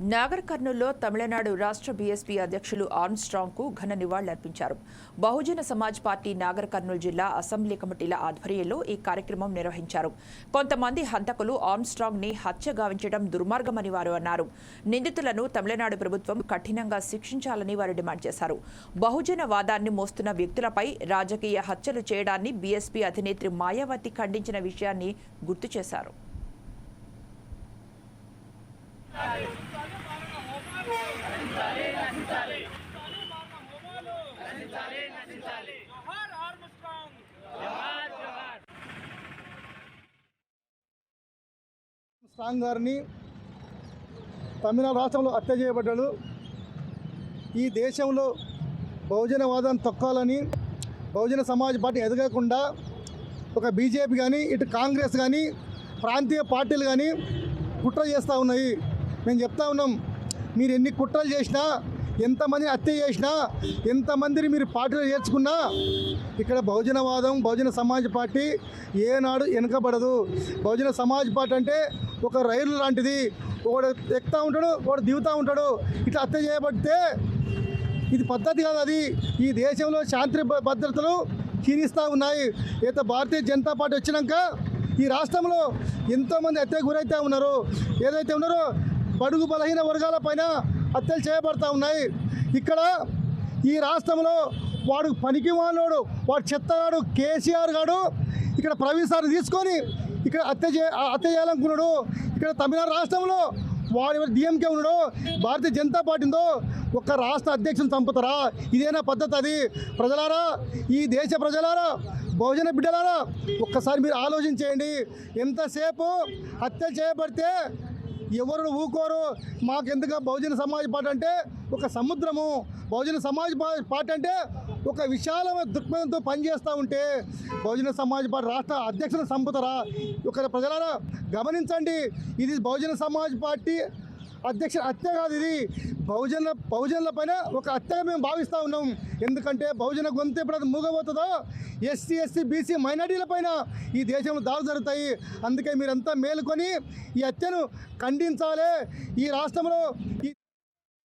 నాగర్ కర్నూల్లో తమిళనాడు రాష్ట్ర బీఎస్పీ అధ్యక్షులు ఆర్మ్స్ట్రాంగ్కు ఘన నివాళులర్పించారు. బహుజన సమాజ్ పార్టీ నాగర్ కర్నూలు జిల్లా అసెంబ్లీ కమిటీల ఆధ్వర్యంలో ఈ కార్యక్రమం నిర్వహించారు. కొంతమంది హంతకులు ఆర్మ్స్ట్రాంగ్ని హత్య గావించడం దుర్మార్గమని వారు అన్నారు. నిందితులను తమిళనాడు ప్రభుత్వం కఠినంగా శిక్షించాలని వారు డిమాండ్ చేశారు. బహుజన వాదాన్ని మోస్తున్న వ్యక్తులపై రాజకీయ హత్యలు చేయడాన్ని బీఎస్పీ అధినేత్రి మాయావతి ఖండించిన విషయాన్ని గుర్తు చేశారు. స్ట్రాంగ్ గారిని తమిళనాడు రాష్ట్రంలో హత్య చేయబడ్డాడు. ఈ దేశంలో బహుజనవాదాన్ని తొక్కాలని బహుజన సమాజ్ పార్టీ ఎదగకుండా ఒక బీజేపీ కానీ ఇటు కాంగ్రెస్ కానీ ప్రాంతీయ పార్టీలు కానీ కుట్ర చేస్తూ ఉన్నాయి. మేము చెప్తా ఉన్నాం మీరు ఎన్ని కుట్రలు చేసినా ఎంతమందిని హత్య చేసినా ఎంతమందిని మీరు పార్టీలో చేర్చుకున్నా ఇక్కడ బహుజనవాదం బహుజన సమాజ్ పార్టీ ఏనాడు వెనుకబడదు. బహుజన సమాజ్ పార్టీ అంటే ఒక రైలు లాంటిది. ఒకడు ఎక్కుతూ ఉంటాడు ఒకడు దిగుతూ ఉంటాడు. ఇట్లా హత్య చేయబడితే ఇది పద్ధతి కాదు అది. ఈ దేశంలో శాంతి భద్రతలు క్షీణిస్తూ ఉన్నాయి. అయితే భారతీయ జనతా పార్టీ వచ్చినాక ఈ రాష్ట్రంలో ఎంతోమంది హత్యకు గురైతే ఉన్నారు. ఏదైతే ఉన్నారో బడుగు బలహీన వర్గాల పైన హత్యలు చేయబడతా ఉన్నాయి. ఇక్కడ ఈ రాష్ట్రంలో వాడు పనికి వాడు వాడు చెత్తగాడు కేసీఆర్ గాడు. ఇక్కడ ప్రవేశాన్ని తీసుకొని ఇక్కడ హత్య చే హత్య చేయాలనుకున్నాడు. ఇక్కడ తమిళనాడు రాష్ట్రంలో వాడు ఎవరు డిఎంకే ఉన్నాడు భారతీయ జనతా పార్టీ ఉందో ఒక్క రాష్ట్ర అధ్యక్షుని చంపుతారా? ఇదేనా పద్ధతి అది? ప్రజలారా ఈ దేశ ప్రజలారా బహుజన బిడ్డలారా ఒక్కసారి మీరు ఆలోచించేయండి. ఎంతసేపు హత్య చేయబడితే ఎవరు ఊకోరు? మాకెందుకు బహుజన సమాజ్ పార్టీ అంటే ఒక సముద్రము. బహుజన సమాజ్ పార్టీ అంటే ఒక విశాలమైన దృక్పథంతో పనిచేస్తూ ఉంటే బహుజన సమాజ్ పార్టీ రాష్ట్ర అధ్యక్షులను చంపుతారా ఒక ప్రజలారా గమనించండి. ఇది బహుజన సమాజ్ పార్టీ అధ్యక్ష హత్య కాదు ఇది. బహుజన బహుజనుల పైన ఒక హత్యగా మేము భావిస్తూ ఉన్నాం. ఎందుకంటే బహుజన గొంతు ఎప్పుడైతే మూగబోతుందో ఎస్సీ ఎస్సీ బీసీ మైనార్టీల పైన ఈ దేశంలో దాడులు జరుగుతాయి. అందుకే మీరంతా మేలుకొని ఈ హత్యను ఖండించాలి. ఈ రాష్ట్రంలో ఈ